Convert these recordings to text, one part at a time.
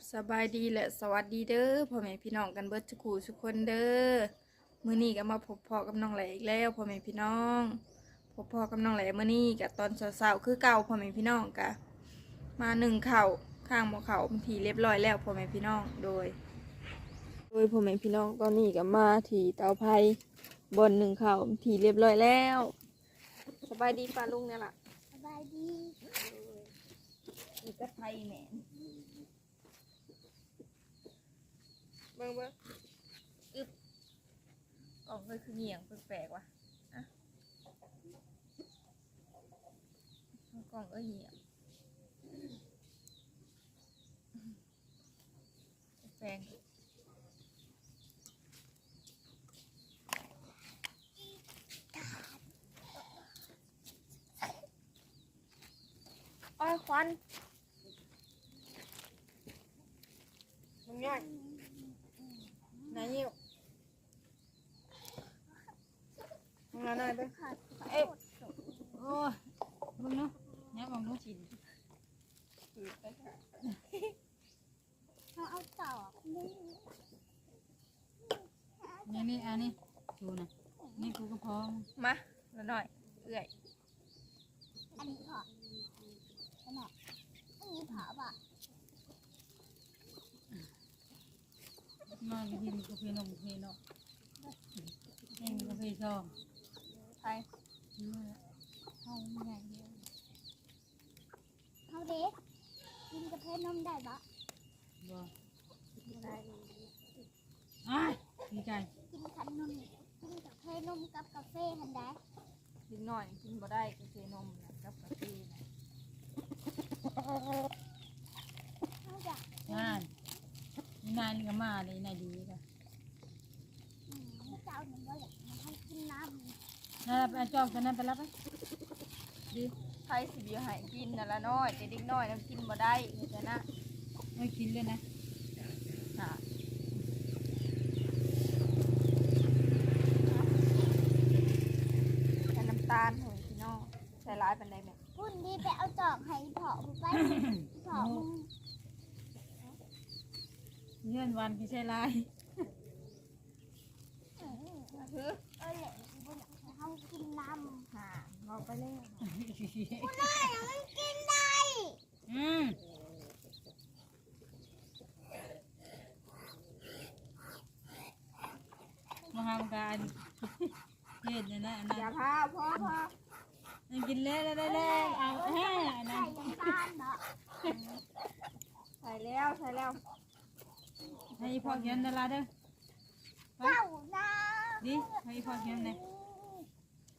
ราบสบายดีและสวัสดีเด้อพ่อแม่พี่น้องกันเบิดทุกคู่ทุกคนเด้อมื้อนี้ก็มาพบพ่อกับน้องแหล่อีกแล้วพ่อแม่พี่น้องพบพ่อกับน้องแหล่มื้อนี้ก็ตอนเช้าๆคือเก่าพ่อแม่พี่น้องกะมาหนึ่งเข่าวข้างหมอเข่าเป็นทีเรียบร้อยแล้วพ่อแม่พี่น้องโดย โดยพ่อแม่พี่น้องตอนนี้ก็มาที่เตาไผ่บนหนึ่งเข่าวเป็นทีเรียบร้อยแล้ว สบายดีป้าลุงเนี่ยล่ะสบายดีอีกกระไทยแหนน เบิ่งเบิ่งอึบออกเลยคือเหงี่ยงแปลกๆว่ะอะกล่องเอ้ยเหงี่ยงแปลงอ้อยควันมึงง่าย ไหนยิ้วมึงเอาหน่อยไปขาดเอ๊ะโอ้ยมึงเนาะเนี่ยมองดูสินเขาเอาต่อนี่นี่นี่อันนี้ดูนะนี่กูก็พร้อมมาแล้วหน่อยเอื่อยอันนี้พอขนาดอันนี้ผาป่ะ มากินกาแฟนมกาแฟเนาะเองกาแฟชอบไทยเขาใหญ่เยอะเขาเด็กกินกาแฟนมได้ปะบ่ได้อ้ายดีใจกินขนมกินกาแฟนมกับกาแฟหันได้กินหน่อยกินบ่ได้กาแฟนมนะกับกาแฟนะเขาจะงาน นี่นายนี่ก็มาเลยนายดีก็อืมเขาจะเอาหนึ่งว่าอยากให้กินน้นั่นไปจองกันนั่นไปรับไปดิไทยสิบิวให้กินนั่นละน้อยแต่เด็กน้อยนั้นกินบ่ได้นี่จ้ะนะไม่กินเลยนะค่ะใส่น้ำตาลโหยพี่น้องใส่ร้ายปานใดแม่ำพุ่นดีไปเอาจอกให้ผอมึงไปผอมึง เงื่อนวันพี่ใช่ลายอืมคือเออแหละบุญอยากให้เขากินน้ำหาเราไปเลยคุณนายมันกินได้ อืมมาทำการเฮ็ดเนี่ยนะอันอย่าพาพ่อพ่อมันกินเละแล้วได้แล้วเอาแฮ่อันใส่นั้นน้ำตาลเนาะใส่แล้วใส่แล้ว ให้พ่อเขียนดาราเด้อเจ้าน้ดิให้พ่อเขียนเลย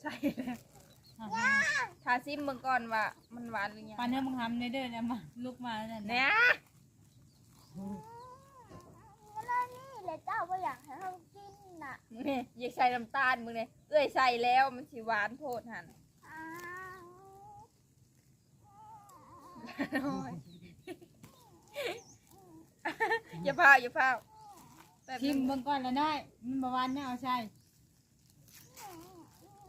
ใส่แล้วอะทาซิมเบิ่งก่อนว่ามันหวานหรือยังปานเนื้อมึงทำในเด้อเนี่ยมาลุกมาแล้วเนี่ยำแล้วนี่เลยเจ้าก็อยากให้เขากินน่ะนี่อย่าใส่น้ำตาลมึงเนี่ยเอ้ยใส่แล้วมันสิหวานโพดหันอ้าวน้ อยอย่าพาอย่าพาแป๊บชินึมงเบิ่งก่อนแล้วน้อยมันบ่หวานเนี่ยเอาใช่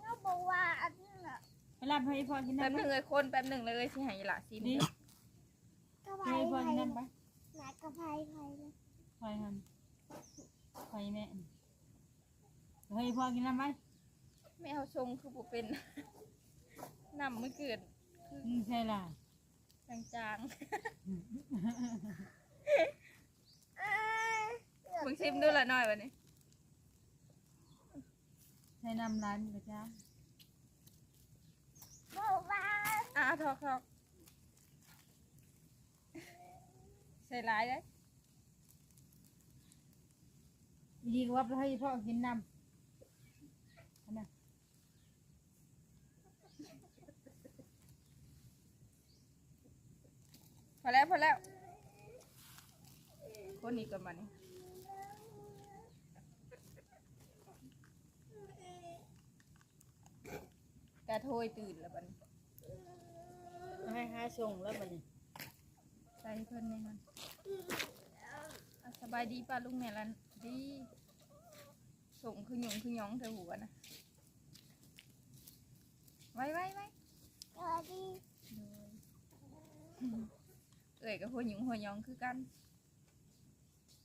เขาบอกว่าอันนั้นน่ะไปรับให้พ่อกินแป๊บน้ำนึนะงเลยคนแป๊บนึงเลยสิให้ละซิมดิกระไพให้พ่อไพกินน้ำไปไหนกระไพไพเลยไฟหันไฟแม่ให้พ่อกินน้ำไหมไม่เอาชงคือบ่เป็นน้ำมันเกิดอืมใช่ล่ะจางอ้าวๆ มึงซิมดูละหน่อยวันนี้ใช้น้ำร้านกระจ้าบอกว่าอะทอกทอกใส่ร้ายเลยดีกว่าไปให้พ่อกินน้ำอันนั้นพอแล้วพอแล้วคนนี้ก่อนมานี่ ระโทยตื่นแล้วบัดนี้ให้หาส่งแล้วบัดนี้ใส่เพิ่นในมันอะสบายดีป้าลุงเนี่ยลันดีส่งคือหยุงคือหยองเธอหัวนะไว้ไว้ไว้สวัสดีเอ้ยกับหัวหยุงหัวหยองคือกัน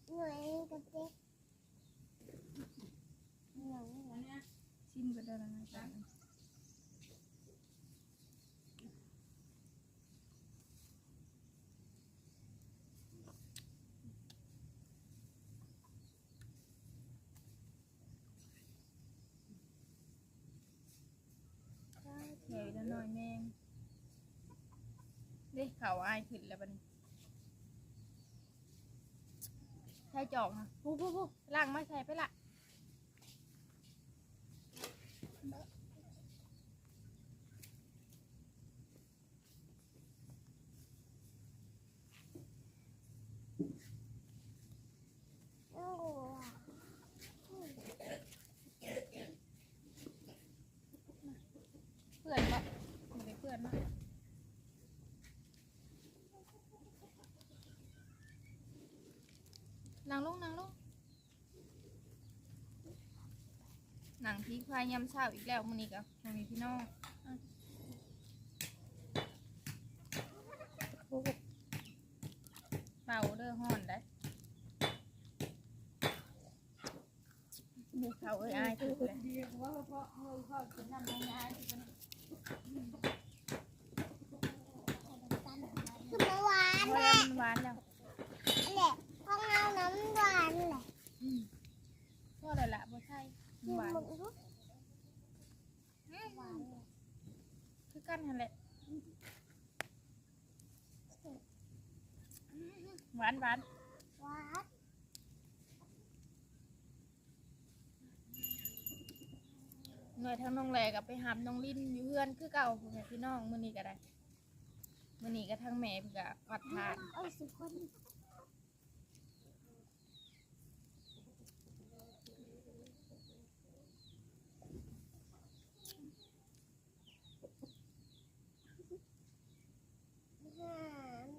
สหน่อยกับเจ๊หน่อย ชิมก็ได้แล้วนะจ๊ะ เหนื่อยแล้วหน่อยแมง เด้เขาอายขึ้นแล้วบัดนี้ใช่จอกนะปุ๊บปุ๊บปุ๊บล่างไม่ใช่ไปละโอ้โห เพื่อนปะไม่ได้เพื่อนมา นั่งลงนั่งลงหนังพีควายยำเช้าอีกแล้วมื้อนี้กับมันมีพี่น้องอะเป่าเด้อฮ้อนได้ดูเขาเอ้ยอายถึกเลยดีว่าเพราะเงินเขากินน้ำมันง่ายคือเมื่อวานเพราะแหละว่ามันหวานแล้ว แหละห้องเอาน้ำหวานแหละ อืม ก็เลยละบ่ใช่มันหวานมึงรู้อืมหวานเลยคือกันนั่นแหละหวานหวานหวานหน่วยทางน้องแหลกับไปหามน้องลิ้นอยู่เพื่อนคือเก่าพ่อแม่พี่น้องมื้อนี้ก็ได้มื้อนี้ก็ทั้งแม่เพิ่นก็วัดทาน เอาสิคนห้าม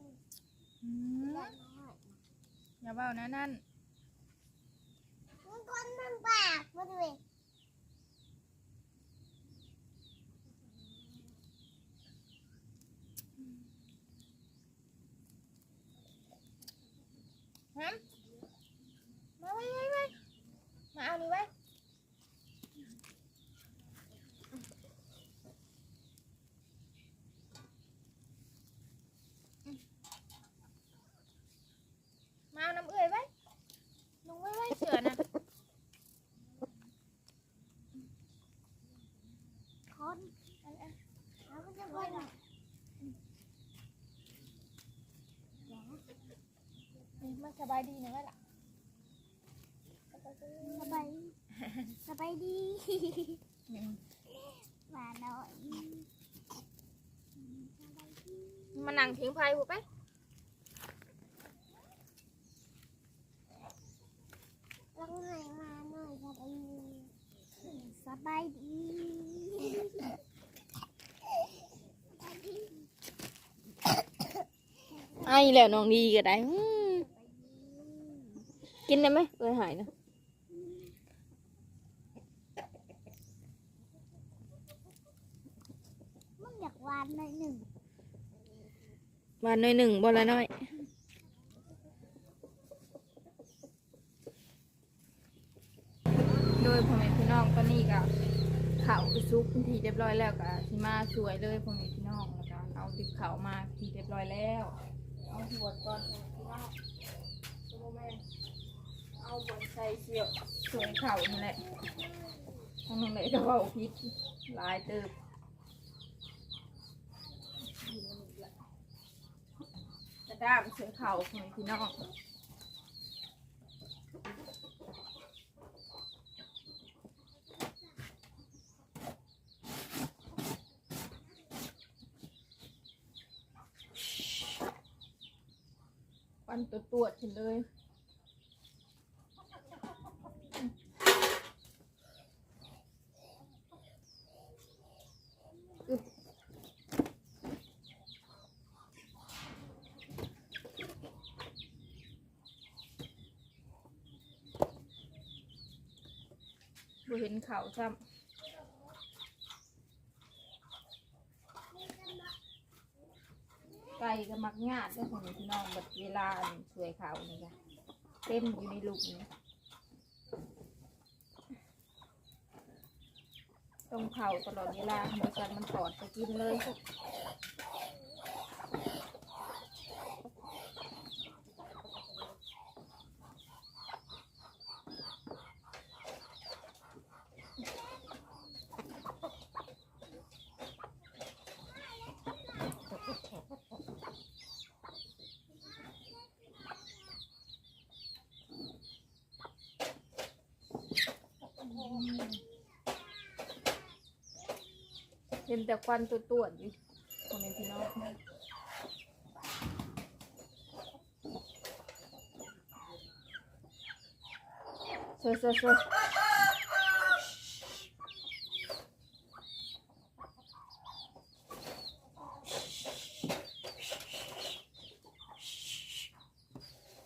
อืม อย่าน้อย อย่าเบ้านะนั่น มันคนมันปากมาด้วย ฮะมาไว้ไว้ไว้มาเอานี่ไว้มาเอาน้ำเอื่อยไว้ลงไว้ไว้เสือนะ คนเอาไปจะคนอะ นี่มัน สบายดีนะไว้ล่ะสบายสบายดีอืมหวานหน่อยมานั่งพิงไฟหูไปลองให้มาหน่อยสบายดีสบายดีสบายดีไอ้แล้วน้องดีก็ได้อืม กินได้ไหมเอ้ยหายนะมึงอยากหวานหน่อยหนึ่งวันหน่อยหนึ่งบ่ละน้อยโดยพ่อแม่พี่น้องตอนนี้ก็เขาไปซุกทีเรียบร้อยแล้วก็สิมาสวยเลยพ่อแม่พี่น้องแล้วก็เอาติบเขามาทีเรียบร้อยแล้วเอาหัวก่อนพ่อแม่พี่น้องโมแม่น เอาบนใส่เสี่ยวสวยเข่านั่นแหละทางนั้นเลยก็เว่าพิษหลายเติบกระด้ามเสือเข่าของพี่น้องวันตัวตัวๆขึ้นเลย เห็นเข่าซ้ำไก่ก็มักงาดด้วยของพี่น้องบัดเวลาสวยเข่านี่ค่ะเต็มอยู่ในลูกนี้ต้องเผาตลอดเวลาบริษัทมันตอดไปกินเลย เห็นแต่ควันตัวตัวๆอยู่ขอแม่พี่น้องเซ่อเซ่อเซ่อ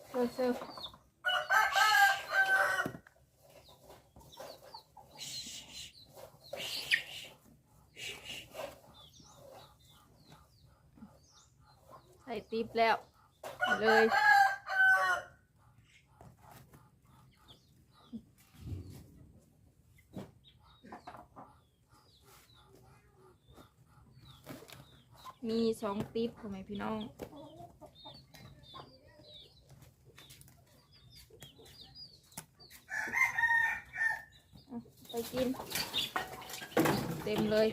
เซ่อเซ่อใส่ติ๊บแล้วเลยมีสองติ๊บพ่อแม่พี่น้อง ไปกิน เต็มเลย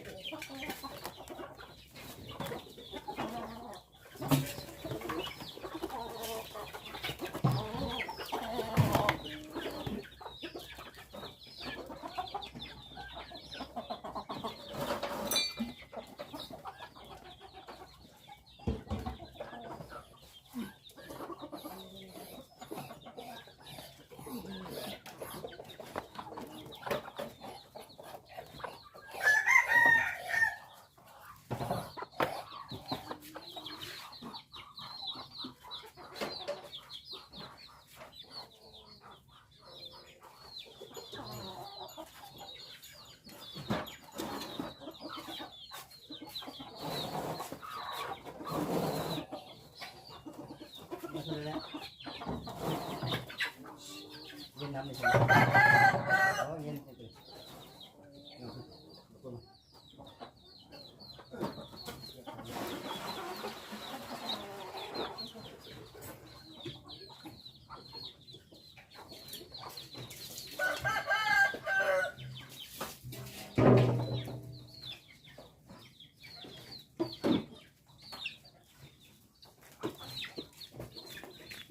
เย็นน้ำไม่ใช่โอ้เย็นใช่ไหม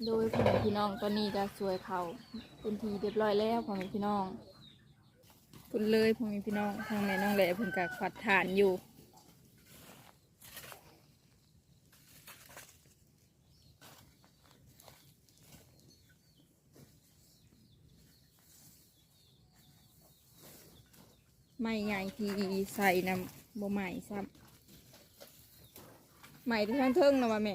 โดย พี่น้องตอนนี้ก็สวยเขาเป็นทีเรียบร้อยแล้วพ่อแม่พี่น้องพุ่นเลยพ่อแม่พี่น้องทางแม่น้องแหล่เพิ่นก็ขัดฐานอยู่ไม่ใหญ่ทีใส่น้ำบ่ใหม่ซ้ำใหม่ที่ข้างเทิงนะวะแม่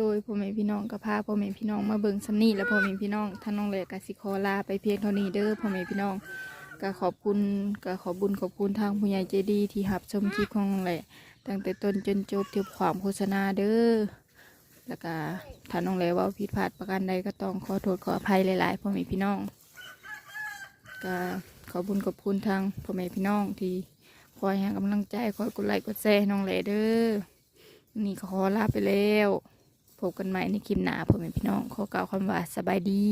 โดยพ่อแม่พี่น้องก็พาพ่อแม่พี่น้องมาเบิ่งสำนี่และพ่อแม่พี่น้องท่านน้องเลยกสิคอลาไปเพียงเท่านี้เด้อพ่อแม่พี่น้องก็ขอบคุณก็ขอบุญขอบคุณทางผู้ใหญ่ใจดีที่หับชมคลิปของน้องแหละตั้งแต่ต้นจนจบเที่ความโฆษณาเด้อแล้วก็ถ้านน้องแหละเว่าผิดพลาดประการใดก็ต้องขอโทษขออภัยหลายๆพ่อแม่พี่น้องก็ขอบุญขอบคุณทางพ่อแม่พี่น้องที่คอยให้กำลังใจคอยกดไลค์กดแชร์น้องแหละเด้อนี่ขอลาไปแล้ว พบกันใหม่ในคลิปหน้าพ่อแม่พี่น้องขอกล่าวคำว่าสบายดี